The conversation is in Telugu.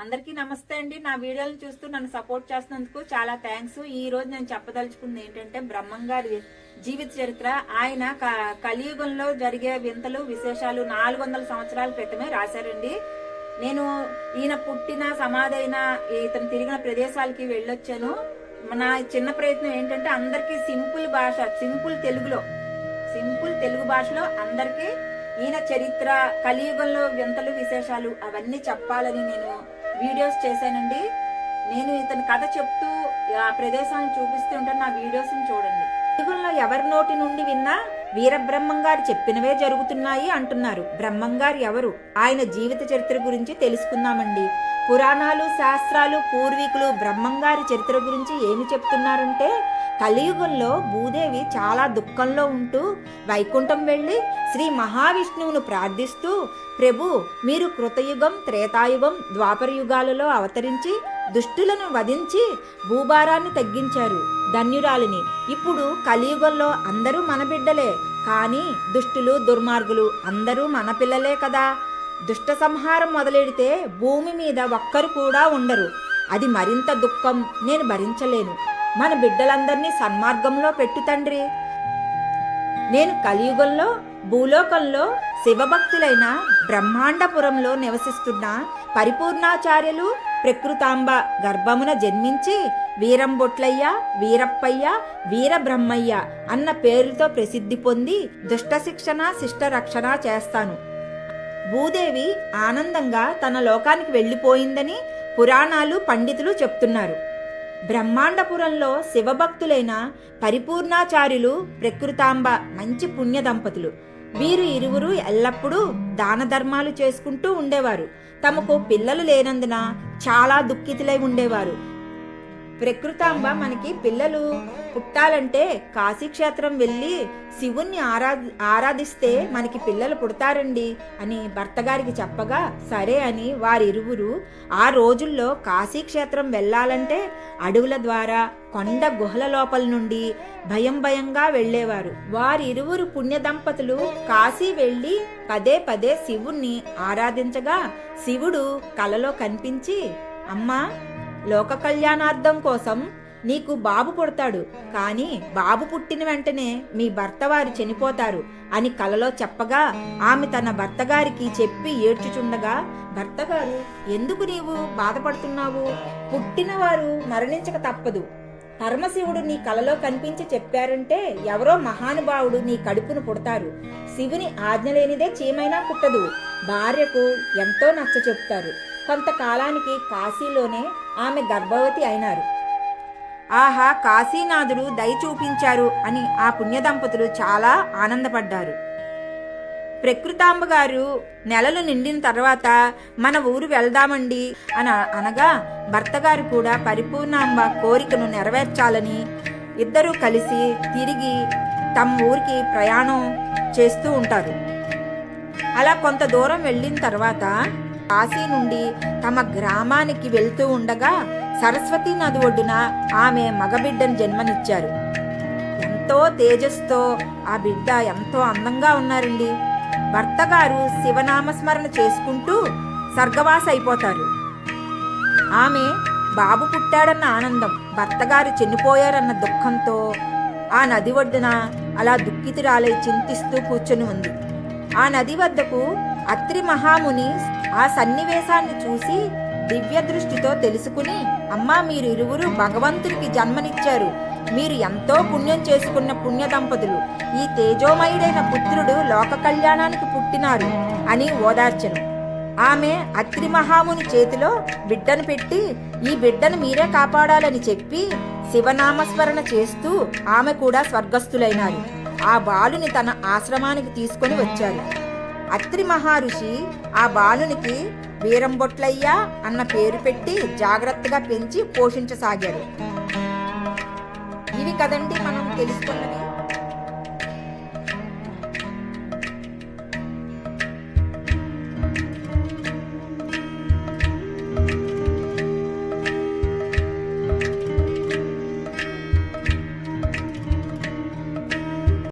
అందరికీ నమస్తే అండి. నా వీడియోలు చూస్తూ నన్ను సపోర్ట్ చేస్తున్నందుకు చాలా థ్యాంక్స్. ఈ రోజు నేను చెప్పదలుచుకుంది ఏంటంటే బ్రహ్మంగారి జీవిత చరిత్ర. ఆయన క- కలియుగంలో జరిగే వింతలు విశేషాలు నాలుగు వందల సంవత్సరాల క్రితమే రాశారండి. నేను ఈయన పుట్టిన సమాధైన ఇతను తిరిగిన ప్రదేశాలకి వెళ్ళొచ్చాను. నా చిన్న ప్రయత్నం ఏంటంటే అందరికీ సింపుల్ భాష సింపుల్ తెలుగులో సింపుల్ తెలుగు భాషలో అందరికీ ఈయన చరిత్ర కలియుగంలో వింతలు విశేషాలు అవన్నీ చెప్పాలని నేను వీడియోస్ చేశానండి. నేను ఇతని కథ చెప్తూ ఆ ప్రదేశాలను చూపిస్తూ ఉంటాను. నా వీడియోస్ చూడండి. కలియుగంలో ఎవరి నోటి నుండి విన్నా వీరబ్రహ్మం గారు చెప్పినవే జరుగుతున్నాయి అంటున్నారు. బ్రహ్మం గారు ఎవరు? ఆయన జీవిత చరిత్ర గురించి తెలుసుకుందామండి. పురాణాలు శాస్త్రాలు పూర్వీకులు బ్రహ్మంగారి చరిత్ర గురించి ఏమి చెప్తున్నారంటే కలియుగంలో భూదేవి చాలా దుఃఖంలో ఉంటూ వైకుంఠం వెళ్ళి శ్రీ మహావిష్ణువును ప్రార్థిస్తూ ప్రభు మీరు కృతయుగం త్రేతాయుగం ద్వాపరయుగాలలో అవతరించి దుష్టులను వధించి భూభారాన్ని తగ్గించారు ధన్యురాలిని. ఇప్పుడు కలియుగంలో అందరూ మన బిడ్డలే కానీ దుష్టులు దుర్మార్గులు అందరూ మన పిల్లలే కదా. దుష్ట సంహారం మొదలెడితే భూమి మీద ఒక్కరు కూడా ఉండరు. అది మరింత దుఃఖం. నేను భరించలేను. మన బిడ్డలందరినీ సన్మార్గంలో పెట్టు తండ్రి. నేను కలియుగంలో భూలోకంలో శివభక్తులైన బ్రహ్మాండపురంలో నివసిస్తున్న పరిపూర్ణాచార్యులు ప్రకృతాంబ గర్భమున జన్మించి వీరంబొట్లయ్య వీరప్పయ్య వీరబ్రహ్మయ్య అన్న పేరుతో ప్రసిద్ధి పొంది దుష్ట శిక్షణ శిష్ట రక్షణ చేస్తాను. భూదేవి ఆనందంగా తన లోకానికి వెళ్ళిపోయిందని పురాణాలు పండితులు చెప్తున్నారు. బ్రహ్మాండపురంలో శివభక్తులైన పరిపూర్ణాచార్యులు ప్రకృతాంబ మంచి పుణ్య దంపతులు. వీరు ఇరువురు ఎల్లప్పుడూ దాన ధర్మాలు చేసుకుంటూ ఉండేవారు. తమకు పిల్లలు లేనందున చాలా దుఃఖితులై ఉండేవారు. ప్రకృతాంబ మనకి పిల్లలు పుట్టాలంటే కాశీక్షేత్రం వెళ్ళి శివుణ్ణి ఆరా ఆరాధిస్తే మనకి పిల్లలు పుడతారండి అని భర్తగారికి చెప్పగా సరే అని వారిరువురు ఆ రోజుల్లో కాశీక్షేత్రం వెళ్ళాలంటే అడవుల ద్వారా కొండ గుహల లోపల నుండి భయం భయంగా వెళ్ళేవారు. వారిరువురు పుణ్య దంపతులు కాశీ వెళ్ళి పదే పదే శివుణ్ణి ఆరాధించగా శివుడు కలలో కనిపించి అమ్మా లోక కళ్యాణార్థం కోసం నీకు బాబు పుడతాడు. కానీ బాబు పుట్టిన వెంటనే మీ భర్త వారు చనిపోతారు అని కలలో చెప్పగా ఆమె తన భర్త గారికి చెప్పి ఏడ్చుచుండగా భర్త గారు ఎందుకు నీవు బాధపడుతున్నావు? పుట్టినవారు మరణించక తప్పదు. పరమశివుడు నీ కలలో కనిపించి చెప్పారంటే ఎవరో మహానుభావుడు నీ కడుపును పుడతారు. శివుని ఆజ్ఞ లేనిదే చీమైనా పుట్టదు. భార్యకు ఎంతో నచ్చ చెప్తారు కొంతకాలానికి కాశీలోనే ఆమె గర్భవతి అయినారు. ఆహా కాశీనాథుడు దయ చూపించారు అని ఆ పుణ్య దంపతులు చాలా ఆనందపడ్డారు. ప్రకృతాంబ గారు నెలలు నిండిన తర్వాత మన ఊరు వెళ్దామండి అని అనగా భర్తగారు కూడా పరిపూర్ణాంబ కోరికను నెరవేర్చాలని ఇద్దరూ కలిసి తిరిగి తమ ఊరికి ప్రయాణం చేస్తూ ఉంటారు. అలా కొంత దూరం వెళ్ళిన తర్వాత కాశీ నుండి తమ గ్రామానికి వెళ్తూ ఉండగా సరస్వతి నది ఒడ్డున ఆమె మగబిడ్డను జన్మనిచ్చారు. ఎంతో తేజస్తో ఆ బిడ్డ ఎంతో అందంగా ఉన్నారండి. భర్తగారు శివనామస్మరణ చేసుకుంటూ స్వర్గవాస అయిపోతారు. ఆమె బాబు పుట్టాడన్న ఆనందం భర్తగారు చనిపోయారన్న దుఃఖంతో ఆ నది ఒడ్డున అలా దుఃఖితురాలై చింతిస్తూ కూర్చొని ఉంది. ఆ నది వద్దకు అత్రి మహాముని ఆ సన్నివేశాన్ని చూసి దివ్య దృష్టితో తెలుసుకుని అమ్మా మీరు ఇరువురు భగవంతునికి జన్మనిచ్చారు. మీరు ఎంతో పుణ్యం చేసుకున్న పుణ్య దంపతులు. ఈ తేజోమయుడైన పుత్రుడు లోక కళ్యాణానికి పుట్టినారు అని ఓదార్చను. ఆమె అత్రి మహాముని చేతిలో బిడ్డను పెట్టి ఈ బిడ్డను మీరే కాపాడాలని చెప్పి శివనామస్మరణ చేస్తూ ఆమె కూడా స్వర్గస్థులైనారు. ఆ బాలుని తన ఆశ్రమానికి తీసుకొని వచ్చారు. అత్రి మహర్షి ఆ బాలునికి వీరంబొట్లయ్య అన్న పేరు పెట్టి జాగ్రత్తగా పెంచి పోషించసాగారు. ఇవి కదండి మనం తెలుసుకున్నవి?